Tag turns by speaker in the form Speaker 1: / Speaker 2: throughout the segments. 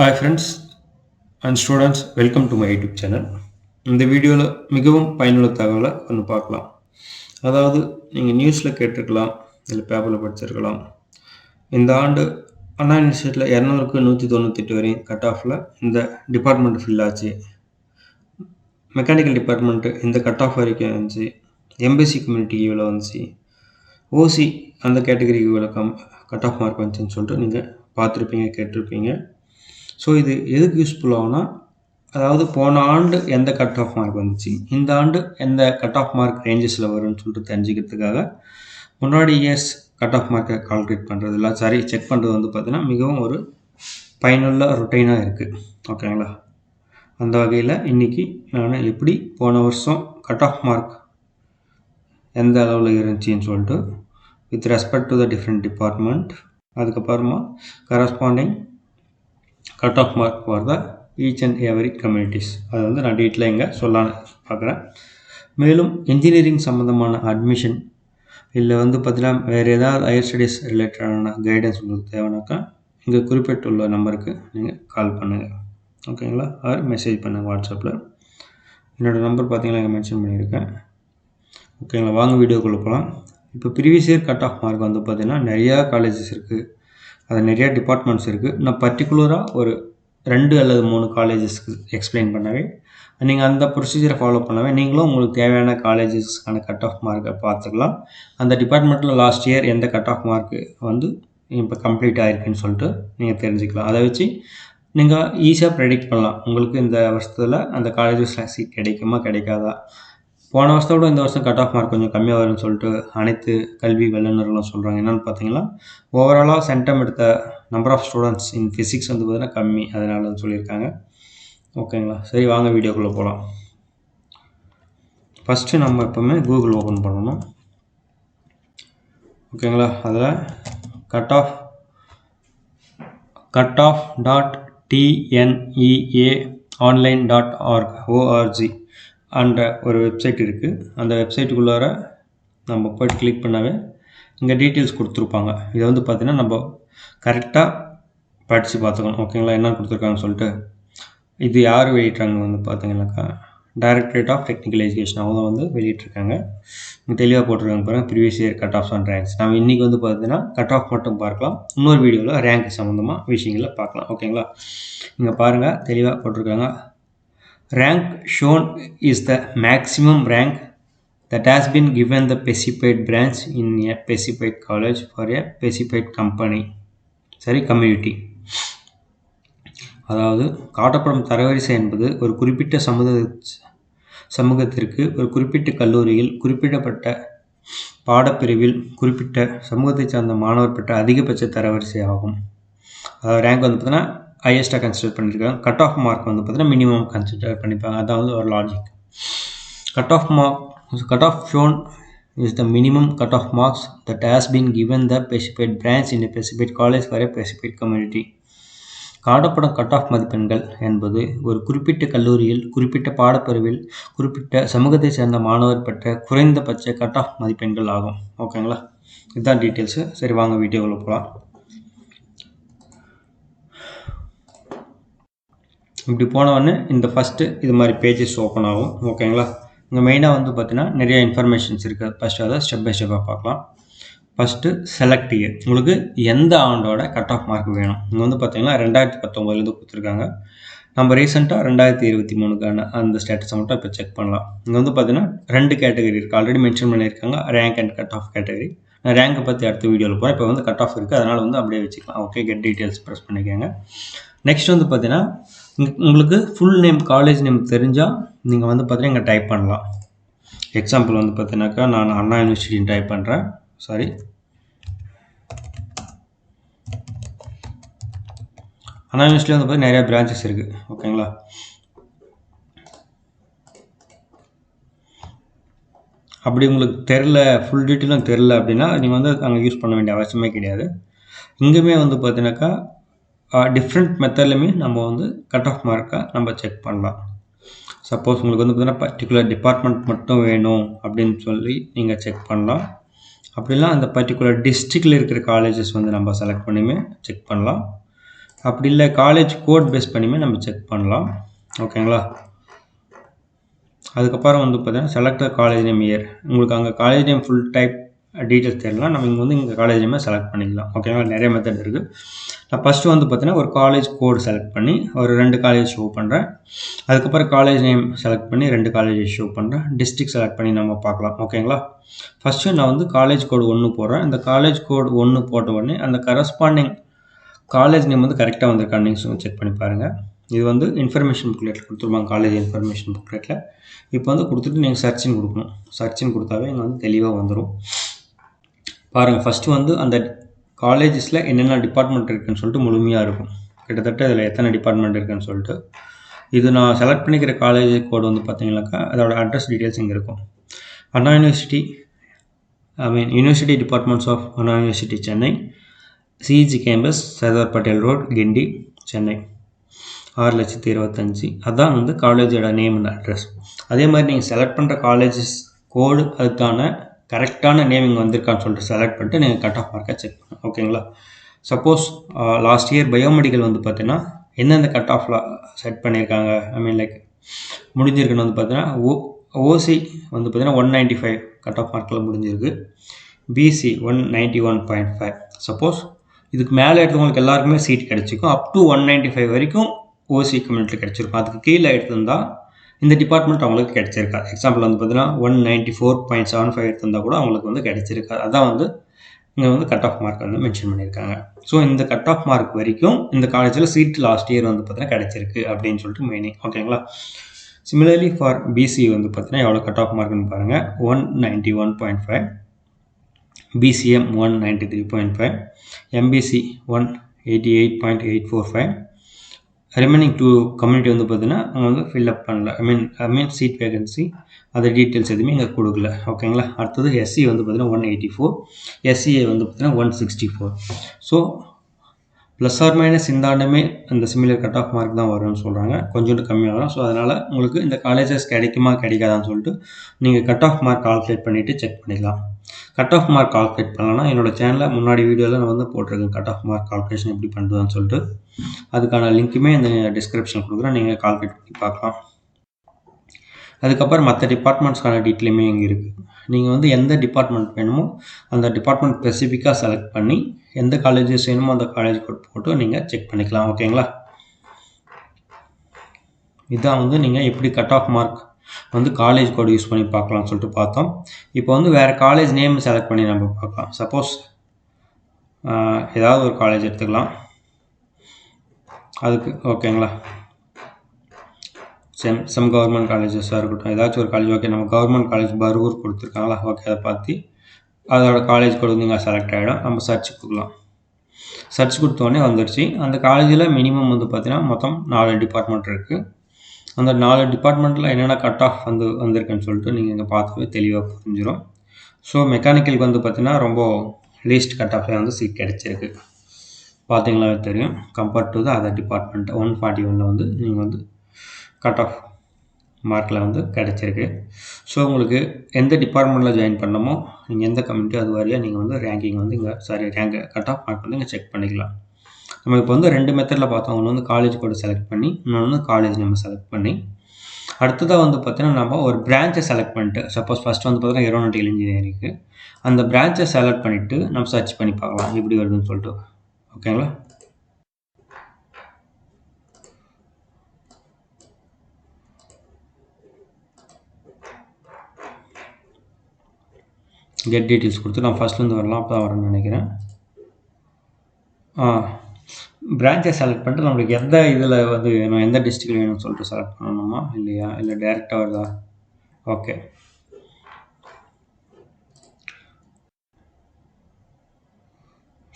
Speaker 1: Hi friends and students welcome to my YouTube channel இந்த வீடியோவில் மிகவும் பயனுள்ள தகவலை ஒன்று பார்க்கலாம். அதாவது நீங்கள் நியூஸில் கேட்டிருக்கலாம் இல்லை பேப்பரில் படிச்சிருக்கலாம். இந்த ஆண்டு அண்ணா யூனிவர்சிட்டியில் இரநூறுக்கு நூற்றி தொண்ணூத்தெட்டு வரையும் கட் ஆஃபில் இந்த டிபார்ட்மெண்ட் ஃபில் ஆச்சு. மெக்கானிக்கல் டிபார்ட்மெண்ட்டு இந்த கட் ஆஃப் வரைக்கும் இருந்துச்சு. எம்பிசி கம்யூனிட்டி இவ்வளோ வந்துச்சு. ஓசி அந்த கேட்டகரிக்கு இவ்வளோ கம் கட் ஆஃப் மார்க் வந்துச்சுன்னு சொல்லிட்டு நீங்கள் பார்த்துருப்பீங்க கேட்டிருப்பீங்க. ஸோ இது எதுக்கு யூஸ்ஃபுல் ஆகும்னா அதாவது போன ஆண்டு எந்த கட் ஆஃப் மார்க் வந்துச்சு? இந்த ஆண்டு எந்த கட் ஆஃப் மார்க் ரேஞ்சஸில் வரும்னு சொல்லிட்டு தெரிஞ்சுக்கிறதுக்காக முன்னாடி இயர்ஸ் கட் ஆஃப் மார்க்கை கால்குலேட் பண்ணுறது இல்லை. சாரி செக் பண்ணுறது வந்து பார்த்தீங்கன்னா மிகவும் ஒரு பயனுள்ள ருட்டைனாக இருக்குது ஓகேங்களா அந்த வகையில் இன்றைக்கி நான் எப்படி போன வருஷம் கட் ஆஃப் மார்க் எந்த அளவில் இருந்துச்சின்னு சொல்லிட்டு with respect to the different department அதுக்கப்புறமா corresponding cut off mark for the each and every communities அது வந்து நான் டீட்டெயில் இங்கே சொல்லான்னு பார்க்குறேன். மேலும் இன்ஜினியரிங் சம்மந்தமான அட்மிஷன் இல்லை வந்து பார்த்தீங்கன்னா வேறு ஏதாவது ஹையர் ஸ்டடீஸ் ரிலேட்டடான கைடன்ஸ் உங்களுக்கு தேவைனாக்கா இங்கே குறிப்பிட்டுள்ள நம்பருக்கு நீங்கள் கால் பண்ணுங்கள் ஓகேங்களா ஆர் மெசேஜ் பண்ணுங்கள் வாட்ஸ்அப்பில் என்னோடய நம்பர் பார்த்தீங்கன்னா இங்கே மென்ஷன் பண்ணியிருக்கேன். ஓகேங்களா வாங்க வீடியோக்குள்ளே போகலாம் இப்போ previous year cut off mark வந்து பார்த்திங்கன்னா நிறையா காலேஜஸ் இருக்குது அது நிறையா டிபார்ட்மெண்ட்ஸ் இருக்குது நான் பர்டிகுலராக ஒரு ரெண்டு அல்லது மூணு காலேஜஸ்க்கு எக்ஸ்பிளைன் பண்ணவே நீங்கள் அந்த ப்ரொசீஜரை ஃபாலோ பண்ணவே நீங்களும் உங்களுக்கு தேவையான காலேஜஸ்க்கான கட் ஆஃப் மார்க்கை பார்த்துக்கலாம். அந்த டிபார்ட்மெண்ட்டில் லாஸ்ட் இயர் எந்த கட் ஆஃப் மார்க்கு வந்து இப்போ கம்ப்ளீட் ஆகிருக்குன்னு சொல்லிட்டு நீங்கள் தெரிஞ்சுக்கலாம். அதை வச்சு நீங்கள் ஈஸியாக ப்ரெடிக்ட் பண்ணலாம். உங்களுக்கு இந்த வருஷத்தில் அந்த காலேஜஸில் சீட் கிடைக்குமா கிடைக்காதா? போன வருஷத்தோட இந்த வருஷம் கட் ஆஃப் மார்க் கொஞ்சம் கம்மியாக வரும்னு சொல்லிட்டு அனைத்து கல்வி வல்லுநர்களும் சொல்கிறாங்க என்னென்னு பார்த்தீங்கன்னா ஓவராலாக சென்டம் எடுத்த number of students in physics வந்து பார்த்தீங்கன்னா கம்மி. அதனால சொல்லியிருக்காங்க. ஓகேங்களா? சரி வாங்க வீடியோக்குள்ளே போகலாம் ஃபஸ்ட்டு நம்ம எப்போவுமே கூகுள் ஓப்பன் பண்ணணும். ஓகேங்களா? அதில் cut off cut off dot TNEA online dot org ORG என்ற ஒரு வெப்சைட் இருக்குது அந்த வெப்சைட்டுக்குள்ளார நம்ம போய்ட்டு கிளிக் பண்ணாவே இங்கே டீட்டெயில்ஸ் கொடுத்துருப்பாங்க. இதை வந்து பார்த்திங்கன்னா நம்ம கரெக்டாக படித்து பார்த்துக்கணும். ஓகேங்களா என்ன கொடுத்துருக்காங்கன்னு சொல்லிட்டு. இது யார் வெளியிட்றாங்க வந்து பார்த்தீங்கன்னாக்கா டைரக்டரேட் ஆஃப் டெக்னிக்கல் எஜுகேஷன் அவங்க வந்து வெளியிட்ருக்காங்க. இங்கே தெளிவாக போட்டிருக்காங்க பாருங்கள் previous year cut offs and ranks நம்ம இன்றைக்கி வந்து பார்த்தீங்கன்னா கட் ஆஃப் மட்டும் பார்க்கலாம். இன்னொரு வீடியோவில் ரேங்க் சம்மந்தமாக விஷயங்களை பார்க்கலாம். ஓகேங்களா இங்கே பாருங்கள் தெளிவாக போட்டிருக்காங்க. Rank shown is the maximum rank that has been given the specified branch in a specified college for a specified company. சரி கம்யூனிட்டி அதாவது காட்டப்படும் தரவரிசை என்பது ஒரு குறிப்பிட்ட சமூக சமூகத்திற்கு ஒரு குறிப்பிட்ட கல்லூரியில் குறிப்பிடப்பட்ட பாடப்பிரிவில் குறிப்பிட்ட சமூகத்தை சார்ந்த மாணவர் பெற்ற அதிகபட்ச தரவரிசை ஆகும். அதாவது ரேங்க் வந்து பார்த்தீங்கன்னா ஹையஸ்ட்டாக கன்சிடர் பண்ணியிருக்காங்க கட் ஆஃப் மார்க் வந்து பார்த்தீங்கன்னா மினிமம் கன்சிடர் பண்ணிப்பாங்க. அதான் வந்து ஒரு logic cut off mark cut off shown is the minimum cut off marks that has been given the specified branch in specified college for a specified community காட்டப்படும் cut of மதிப்பெண்கள் என்பது ஒரு குறிப்பிட்ட கல்லூரியில் குறிப்பிட்ட பாடப்பிரிவில் குறிப்பிட்ட சமூகத்தை சேர்ந்த மாணவர் பெற்ற குறைந்தபட்ச கட் ஆஃப் மதிப்பெண்கள் ஆகும். ஓகேங்களா இதுதான் டீட்டெயில்ஸு சரி வாங்க வீடியோவில் போகலாம். இப்படி போனவொடனே இந்த ஃபஸ்ட்டு இது மாதிரி பேஜஸ் ஓப்பன் ஆகும். ஓகேங்களா இங்கே மெயினாக வந்து பார்த்தீங்கன்னா நிறைய இன்ஃபர்மேஷன்ஸ் இருக்குது ஃபஸ்ட்டு அதை ஸ்டெப் பை ஸ்டெப்பாக பார்க்கலாம். ஃபஸ்ட்டு செலக்ட் இயர் உங்களுக்கு எந்த ஆண்டோட கட் ஆஃப் மார்க் வேணும்? இங்கே வந்து பார்த்தீங்கன்னா ரெண்டாயிரத்தி பத்தொம்போதுலேருந்து கொடுத்துருக்காங்க. நம்ம ரீசெண்டாக ரெண்டாயிரத்தி இருபத்தி மூணுக்கான அந்த ஸ்டேட்டஸை மட்டும் இப்போ செக் பண்ணலாம். இங்கே வந்து பார்த்தீங்கன்னா ரெண்டு கேட்டகரி இருக்குது ஆல்ரெடி மென்ஷன் பண்ணியிருக்காங்க. Rank and cut off category நான் ரேங்கை பற்றி அடுத்த வீடியோவில் போகிறேன் இப்போ வந்து கட் ஆஃப் இருக்குது அதனால் வந்து அப்படியே வச்சுக்கலாம். ஓகே கெட் டீட்டெயில்ஸ் ப்ரெஸ் பண்ணிக்கோங்க. நெக்ஸ்ட் வந்து பார்த்தீங்கன்னா உங்களுக்கு ஃபுல் நேம் காலேஜ் நேம் தெரிஞ்சால் நீங்கள் வந்து பார்த்தீங்கன்னா இங்கே டைப் பண்ணலாம். எக்ஸாம்பிள் வந்து பார்த்தீங்கன்னாக்கா நான் அண்ணா யூனிவர்சிட்டின்னு டைப் பண்ணுறேன் சாரி அண்ணா யூனிவர்சிட்டியில் வந்து பார்த்தீங்கன்னா நிறையா பிரான்ச்சஸ் இருக்குது ஓகேங்களா அப்படி உங்களுக்கு தெரில ஃபுல் டீட்டெயிலும் தெரில அப்படின்னா நீங்கள் வந்து அங்கே யூஸ் பண்ண வேண்டிய அவசியமே கிடையாது. இங்கேயுமே வந்து பார்த்தீங்கன்னாக்கா டிஃப்ரெண்ட் மெத்தட்லையுமே நம்ம வந்து கட் ஆஃப் மார்க்கை நம்ம செக் பண்ணலாம். சப்போஸ் உங்களுக்கு வந்து பார்த்தீங்கன்னா பர்டிகுலர் டிபார்ட்மெண்ட் மட்டும் வேணும் அப்படின்னு சொல்லி நீங்கள் செக் பண்ணலாம். அப்படிலாம் அந்த பர்டிகுலர் டிஸ்ட்ரிக்டில் இருக்கிற காலேஜஸ் வந்து நம்ம செலக்ட் பண்ணியுமே செக் பண்ணலாம். அப்படி இல்லை காலேஜ் கோட் பேஸ் பண்ணியுமே நம்ம செக் பண்ணலாம். ஓகேங்களா அதுக்கப்புறம் வந்து பார்த்தீங்கன்னா செலக்டர் காலேஜ் நேம் இயர் உங்களுக்கு அங்கே college name full type details தெரியலாம் நம்ம இங்கே வந்து இங்கே காலேஜ் செலக்ட் பண்ணிக்கலாம். ஓகேவா நிறைய மெத்தட் இருக்குது நான் ஃபஸ்ட்டு வந்து பார்த்தீங்கன்னா ஒரு காலேஜ் கோடு செலக்ட் பண்ணி ஒரு ரெண்டு காலேஜ் ஷோ பண்ணுறேன் அதுக்கப்புறம் காலேஜ் நேம் செலக்ட் பண்ணி ரெண்டு காலேஜ் ஷோ பண்ணுறேன் டிஸ்ட்ரிக் செலக்ட் பண்ணி நம்ம பார்க்கலாம். ஓகேங்களா ஃபஸ்ட்டு நான் வந்து காலேஜ் கோடு ஒன்று போடுறேன். இந்த காலேஜ் கோடு ஒன்று போட்ட உடனே அந்த கரஸ்பாண்டிங் காலேஜ் நேம் வந்து கரெக்டாக வந்திருக்கான்னு நீங்கள் செக் பண்ணி பாருங்கள் இது வந்து இன்ஃபர்மேஷன் புக்லெட்டில் கொடுத்துருப்பாங்க காலேஜ் இன்ஃபர்மேஷன் புக்லெட்டில் இப்போ வந்து கொடுத்துட்டு நீங்கள் சர்ச்சின்னு கொடுக்கணும். சர்ச்சின்னு கொடுத்தாவே இங்கே வந்து தெளிவாக வந்துடும் பாருங்கள் ஃபஸ்ட்டு வந்து அந்த காலேஜஸில் என்னென்ன டிபார்ட்மெண்ட் இருக்குதுன்னு சொல்லிட்டு முழுமையாக இருக்கும். கிட்டத்தட்ட இதில் எத்தனை டிபார்ட்மெண்ட் இருக்குதுன்னு சொல்லிட்டு. இது நான் செலக்ட் பண்ணிக்கிற காலேஜ் கோடு வந்து பார்த்தீங்கன்னாக்கா அதோட அட்ரஸ் டீட்டெயில்ஸ் இங்கே இருக்கும். Anna University I mean university departments of Anna University Chennai CG campus Sardar Patel road Guindy Chennai ஆறு லட்சத்தி இருபத்தஞ்சி. அதான் வந்து காலேஜோட நேம் அண்ட் அட்ரஸ் அதே மாதிரி நீங்கள் செலக்ட் பண்ணுற காலேஜஸ் கோடு அதுக்கான கரெக்டான நேமிங் வந்திருக்கான்னு சொல்லிட்டு செலக்ட் பண்ணிட்டு நீங்கள் கட் ஆஃப் மார்க்கை செக் பண்ணுங்கள் ஓகேங்களா சப்போஸ் லாஸ்ட் இயர் பயோமெடிக்கல் வந்து பார்த்தீங்கன்னா எந்தெந்த கட் ஆஃபில் செட் பண்ணியிருக்காங்க ஐ மீன் லைக் முடிஞ்சிருக்குன்னு வந்து பார்த்தீங்கன்னா ஓ ஓசி வந்து பார்த்தீங்கன்னா one ninety five cut off மார்க்கில் முடிஞ்சிருக்கு. BC one ninety one point five suppose இதுக்கு மேலே எடுத்தவங்களுக்கு எல்லாருக்குமே seat கிடச்சிக்கும் up to one ninety five வரைக்கும் ஓசி கம்யூனிட்டி கிடச்சிருக்கும். அதுக்கு கீழே எடுத்திருந்தால் இந்த டிபார்ட்மெண்ட் அவங்களுக்கு கிடைச்சிருக்கா. எக்ஸாம்பிள் வந்து பார்த்தீங்கன்னா one ninety four point seven five எடுத்திருந்தால் கூட அவங்களுக்கு வந்து கிடைச்சிருக்கா. அதான் வந்து இங்கே வந்து கட் ஆஃப் மார்க் வந்து மென்ஷன் பண்ணியிருக்காங்க. ஸோ இந்த கட் ஆஃப் மார்க் வரைக்கும் இந்த காலேஜில் சீட் லாஸ்ட் இயர் வந்து பார்த்தீங்கன்னா கிடைச்சிருக்கு அப்படின்னு சொல்லிட்டு மெயினிங் ஓகேங்களா சிமிலர்லி ஃபார் பிசி வந்து பார்த்தீங்கன்னா எவ்வளோ கட் ஆஃப் மார்க்னு பாருங்கள் one ninety one point five BCM one ninety three point five MBC one eighty eight point eight four five remaining two community வந்து பார்த்தீங்கன்னா அவங்க வந்து ஃபில்அப் பண்ணல. I mean I mean seat vacancy அது details எதுவுமே இங்கே கொடுக்கல. ஓகேங்களா அடுத்தது எஸ்சி வந்து பார்த்தீங்கன்னா ஒன் எயிட்டி ஃபோர் எஸ்சிஏ வந்து பார்த்தீங்கன்னா one sixty four so plus or minus இந்த ஆண்டுமே இந்த சிமிலர் கட் ஆஃப் மார்க் தான் வரும்னு சொல்கிறாங்க கொஞ்சோண்டு கம்மியாக வரும். ஸோ அதனால் உங்களுக்கு இந்த காலேஜஸ் கிடைக்குமா கிடைக்காதான்னு சொல்லிட்டு நீங்கள் கட் ஆஃப் மார்க் கால்குலேட் பண்ணிவிட்டு செக் பண்ணிக்கலாம் கட் ஆஃப் மார்க் கால்குலேட் பண்ணலன்னா என்னோடய சேனலில் முன்னாடி வீடியோவில் நான் வந்து போட்டிருக்கேன் கட் ஆஃப் மார்க் கால்குலேஷன் எப்படி பண்ணுறதுன்னு சொல்லிட்டு. அதுக்கான லிங்க்குமே இந்த டிஸ்கிரிப்ஷன் கொடுக்குறேன். நீங்கள் கால்குலேட் பண்ணி பார்க்கலாம். அதுக்கப்புறம் மற்ற டிபார்ட்மெண்ட்ஸ்க்கான டீட்டெயிலுமே இங்கே இருக்குது நீங்கள் வந்து எந்த டிபார்ட்மெண்ட் வேணுமோ அந்த டிபார்ட்மெண்ட் ஸ்பெசிஃபிக்காக செலக்ட் பண்ணி எந்த காலேஜஸ் வேணுமோ அந்த காலேஜ் கோட் போட்டு நீங்கள் செக் பண்ணிக்கலாம் ஓகேங்களா இதான் வந்து நீங்கள் எப்படி கட் ஆஃப் மார்க் வந்து காலேஜ் கோட் யூஸ் பண்ணி பார்க்கலாம்னு சொல்லிட்டு பார்த்தோம். இப்போ வந்து வேறு காலேஜ் நேம் செலக்ட் பண்ணி நம்ம பார்க்கலாம். சப்போஸ் ஏதாவது ஒரு காலேஜ் எடுத்துக்கலாம். அதுக்கு ஓகேங்களா செம் செம் கவர்மெண்ட் காலேஜஸாக இருக்கட்டும். ஏதாச்சும் ஒரு காலேஜ் ஓகே நம்ம கவர்மெண்ட் காலேஜ் பரூர் கொடுத்துருக்காங்களா? ஓகே அதை பார்த்து அதோட காலேஜ் கோடு வந்து செலக்ட் ஆகிடும் நம்ம சர்ச் கொடுக்கலாம். சர்ச் கொடுத்தோடனே வந்துடுச்சு அந்த காலேஜில் மினிமம் வந்து பார்த்திங்கன்னா மொத்தம் நாலு டிபார்ட்மெண்ட் இருக்குது அந்த நாலு டிபார்ட்மெண்ட்டில் என்னென்ன கட் ஆஃப் வந்து வந்திருக்குன்னு சொல்லிட்டு நீங்கள் இங்கே பார்த்தாவே தெளிவாக புரிஞ்சிடும் ஸோ மெக்கானிக்கலுக்கு வந்து பார்த்திங்கன்னா ரொம்ப லீஸ்ட் கட் ஆஃப்லேயே வந்து சீட் கிடச்சிருக்கு. பார்த்தீங்களாவே தெரியும். Compared to the other department one forty ஒனில் வந்து நீங்கள் வந்து கட் ஆஃப் மார்க்கில் வந்து கிடச்சிருக்கு. ஸோ உங்களுக்கு எந்த டிபார்ட்மெண்ட்டில் ஜாயின் பண்ணமோ நீங்கள் எந்த கம்யூனிட்டியோ அது வரையாக நீங்கள் வந்து ரேங்கிங் வந்து இங்கே sorry rank cut off mark வந்து இங்கே செக் பண்ணிக்கலாம். நம்ம இப்போ வந்து ரெண்டு மெத்தடில் பார்த்தோம். ஒன்று வந்து காலேஜ் கோடு செலக்ட் பண்ணி இன்னொன்று வந்து காலேஜ் நம்ம செலக்ட் பண்ணி. அடுத்ததாக வந்து பார்த்தீங்கன்னா நம்ம ஒரு பிரான்ச்சை செலக்ட் பண்ணிட்டு சப்போஸ் ஃபஸ்ட் வந்து பார்த்தீங்கன்னா ஏரோநாட்டிக்கல் இன்ஜினியரிங்க்கு அந்த பிரான்ச்சை செலக்ட் பண்ணிவிட்டு நம்ம சர்ச் பண்ணி பார்க்கலாம். எப்படி வருதுன்னு சொல்லிட்டு. ஓகேங்களா கெட் டீட்டெயில்ஸ் கொடுத்து நான் ஃபஸ்ட்லேருந்து வரலாம் அப்போ தான் வரேன்னு நினைக்கிறேன். ஆ பிரான்ச்சை செலக்ட் பண்ணிட்டு நம்மளுக்கு எந்த இதில் வந்து வேணும் எந்த டிஸ்ட்ரிக்டில் வேணும்னு சொல்லிட்டு செலக்ட் பண்ணணுமா இல்லையா? இல்லை டேரெக்டாக வருதா? ஓகே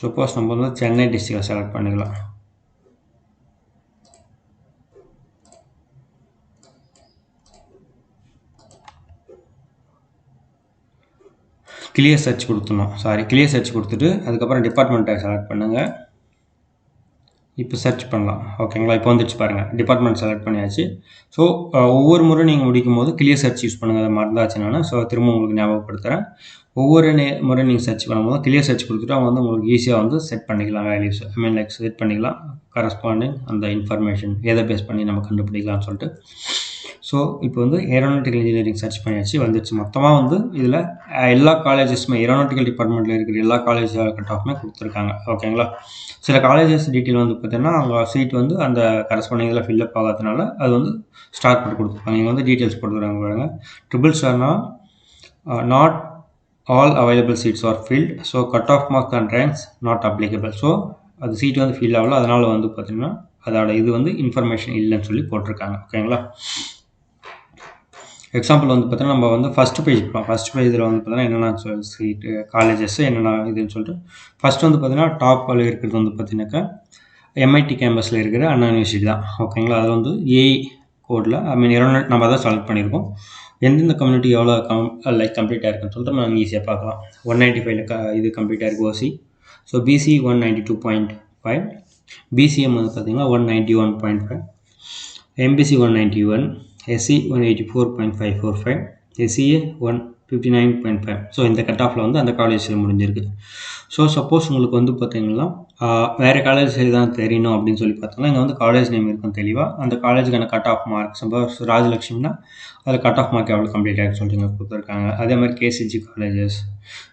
Speaker 1: சப்போஸ் நம்ம வந்து சென்னை டிஸ்ட்ரிக்டை செலக்ட் பண்ணிக்கலாம். கிளியர் சர்ச் கொடுத்துணும் சாரி கிளியர் சர்ச் கொடுத்துட்டு அதுக்கப்புறம் டிபார்ட்மெண்ட்டை செலக்ட் பண்ணுங்கள் இப்போ சர்ச் பண்ணலாம். ஓகேங்களா இப்போ வந்துடுச்சு பாருங்கள் டிபார்ட்மெண்ட் செலக்ட் பண்ணியாச்சு. ஸோ ஒவ்வொரு முறை நீங்கள் முடிக்கும் போது கிளியர் சர்ச் யூஸ் பண்ணுங்கள் அதை மறந்தாச்சுன்னா ஸோ திரும்ப உங்களுக்கு ஞாபகப்படுத்துகிறேன் ஒவ்வொரு நே முறை நீங்கள் சர்ச் பண்ணும்போது கிளியர் சர்ச் கொடுத்துட்டு அவங்க வந்து உங்களுக்கு ஈஸியாக வந்து செட் பண்ணிக்கலாம் values I mean like set பண்ணிக்கலாம். கரஸ்பாண்டிங் அந்த இன்ஃபர்மேஷன் எதை பேஸ் பண்ணி நம்ம கண்டுபிடிக்கலாம்னு சொல்லிட்டு. ஸோ இப்போ வந்து ஏரோனாட்டிக்கல் இன்ஜினியரிங் சர்ச் பண்ணியாச்சு வந்துச்சு மொத்தமாக வந்து இதில் எல்லா காலேஜஸுமே ஏரோனாட்டிக்கல் டிபார்ட்மெண்ட்டில் இருக்கிற எல்லா காலேஜ் கட் ஆஃப்மே கொடுத்துருக்காங்க. ஓகேங்களா சில காலேஜஸ் டீட்டெயில் வந்து பார்த்தீங்கன்னா அவங்க சீட் வந்து அந்த கரஸ்பாண்டிங்கில் ஃபில்அப் ஆகாதனால அது வந்து ஸ்டார் போட்டு கொடுத்துருப்பாங்க இங்கே வந்து டீட்டெயில்ஸ் போட்டுருக்காங்க பாருங்க. Triple ஸ்டார்னா not all available seats are filled so cut off mark and ranks not applicable so அது சீட் வந்து ஃபில் ஆகல. அதனால் வந்து பார்த்திங்கன்னா அதோட இது வந்து இன்ஃபர்மேஷன் இல்லைன்னு சொல்லி போட்டிருக்காங்க. ஓகேங்களா எக்ஸாம்பிள் வந்து பார்த்தீங்கன்னா நம்ம வந்து ஃபர்ஸ்ட் பேஜ் போகலாம் ஃபஸ்ட் பேஜில் வந்து பார்த்தீங்கன்னா என்னென்ன சீட்டு காலேஜஸ் என்னென்ன இதுன்னு சொல்லிட்டு ஃபஸ்ட்டு வந்து பார்த்தீங்கன்னா டாப்பில் இருக்கிறது வந்து பார்த்தீங்கன்னாக்கா எம்ஐடி கேம்பஸில் இருக்கிற அண்ணா யூனிவர்சிட்டி தான். ஓகேங்களா அது வந்து ஏஐ கோடில் ஐ மீன் இரநூறு நம்ம தான் செலக்ட் பண்ணியிருக்கோம். எந்தெந்த கம்யூனிட்டி எவ்வளோ கம் லைக் கம்ப்ளீட் ஆயிருக்குன்னு சொல்லிட்டு நம்ம ஈஸியாக பார்க்கலாம். ஒன் நைன்ட்டி ஃபைவ்ல க இது கம்ப்ளீட் ஆயிருக்கு OC so BC one ninety two point five PCM வந்து பார்த்தீங்கன்னா one ninety one point five MBC one ninety one SC one eighty four point five four five SCA one fifty nine point five so இந்த cut ஆஃபில் வந்து அந்த காலேஜில் முடிஞ்சிருக்கு. So suppose உங்களுக்கு வந்து பார்த்தீங்கன்னா வேறு காலேஜ் சரி தான் தெரியணும் அப்படின்னு சொல்லி பார்த்தோம்னா இங்கே வந்து காலேஜ் நேம் இருக்கும் தெளிவாக அந்த காலேஜுக்கான கட் ஆஃப் மார்க் சப்போஸ் ராஜலட்சுமினா அதில் கட் ஆஃப் மார்க் எவ்வளோ கம்ப்ளீட் ஆகிருக்கு சொல்லிட்டு இங்கே கொடுத்துருக்காங்க. அதே மாதிரி KCG colleges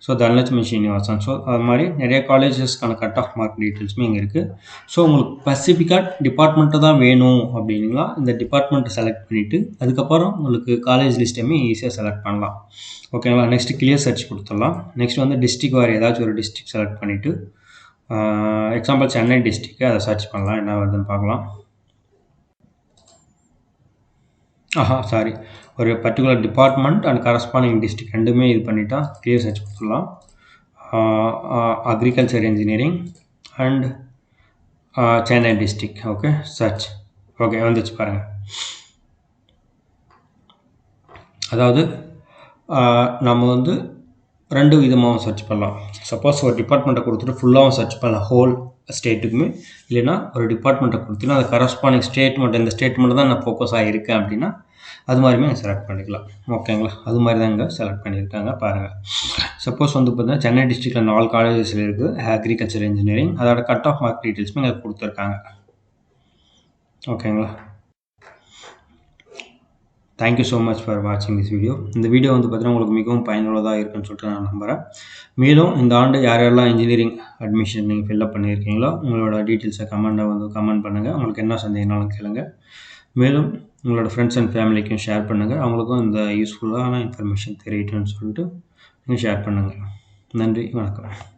Speaker 1: so Dhanalakshmi Srinivasan so அது மாதிரி நிறைய காலேஜஸ்க்கான கட் ஆஃப் மார்க் டீட்டெயில்ஸுமே இங்கே இருக்குது ஸோ உங்களுக்கு ஸ்பெசிஃபிக்காக டிபார்ட்மெண்ட்டை தான் வேணும் அப்படின்னா இந்த டிபார்ட்மெண்ட்டை செலக்ட் பண்ணிவிட்டு அதுக்கப்புறம் உங்களுக்கு காலேஜ் லிஸ்ட்டையுமே ஈஸியாக செலக்ட் பண்ணலாம். ஓகேங்களா நெக்ஸ்ட் கிளியர் சர்ச் கொடுத்துடலாம். நெக்ஸ்ட் வந்து டிஸ்ட்ரிக் வாரி ஏதாச்சும் ஒரு டிஸ்ட்ரிக் செலக்ட் பண்ணிவிட்டு எக்ஸாம்பிள் சென்னை டிஸ்ட்ரிக்கு அதை சர்ச் பண்ணலாம். என்ன வருதுன்னு பார்க்கலாம். ஆஹா சாரி ஒரு particular department and corresponding district ரெண்டுமே இது பண்ணிட்டா கிளியர் சர்ச் கொடுத்துடலாம். Agriculture engineering and Chennai district okay search okay வந்துச்சு பாருங்கள் அதாவது நம்ம வந்து ரெண்டு விதமாகவும் சர்ச் பண்ணலாம். சப்போஸ் ஒரு டிபார்ட்மெண்ட்டை கொடுத்துட்டு ஃபுல்லாகவும் சர்ச் பண்ணலாம். ஹோல் ஸ்டேட்டுக்குமே இல்லைனா ஒரு டிபார்ட்மெண்ட்டை கொடுத்தீங்கன்னா அது கரஸ்பாண்டிங் ஸ்டேட் மட்டும் இந்த ஸ்டேட் மட்டும் தான் நான் ஃபோக்கஸ் ஆகியிருக்கேன் அப்படின்னா அது மாதிரியுமே செலக்ட் பண்ணிக்கலாம். ஓகேங்களா அது மாதிரி தான் இங்கே செலக்ட் பண்ணியிருக்காங்க. பாருங்கள் சப்போஸ் வந்து பார்த்தீங்கன்னா சென்னை டிஸ்ட்ரிக்டில் நாலு காலேஜஸில் இருக்குது அக்ரிகல்ச்சர் இன்ஜினியரிங் அதோட கட் ஆஃப் மார்க் டீட்டெயில்ஸுமே இங்கே கொடுத்துருக்காங்க. ஓகேங்களா thank you so much for வாட்சிங் திஸ் வீடியோ இந்த வீடியோ வந்து பார்த்தீங்கன்னா உங்களுக்கு மிகவும் பயனுள்ளதாக இருக்குன்னு சொல்லிட்டு நான் நம்புகிறேன் மேலும் இந்த ஆண்டு யார் யாரெல்லாம் இன்ஜினியரிங் அட்மிஷன் நீங்கள் ஃபில்லப் பண்ணியிருக்கீங்களோ உங்களோட டீட்டெயில்ஸை கமெண்ட்டை வந்து கமெண்ட் பண்ணுங்கள் உங்களுக்கு என்ன சந்தேகம்னாலும் கேளுங்க. மேலும் உங்களோட ஃப்ரெண்ட்ஸ் அண்ட் ஃபேமிலிக்கும் ஷேர் பண்ணுங்கள் அவங்களுக்கும் இந்த யூஸ்ஃபுல்லான இன்ஃபர்மேஷன் தெரியட்டும்னு சொல்லிட்டு நீங்கள் ஷேர் பண்ணுங்கள் நன்றி வணக்கம்.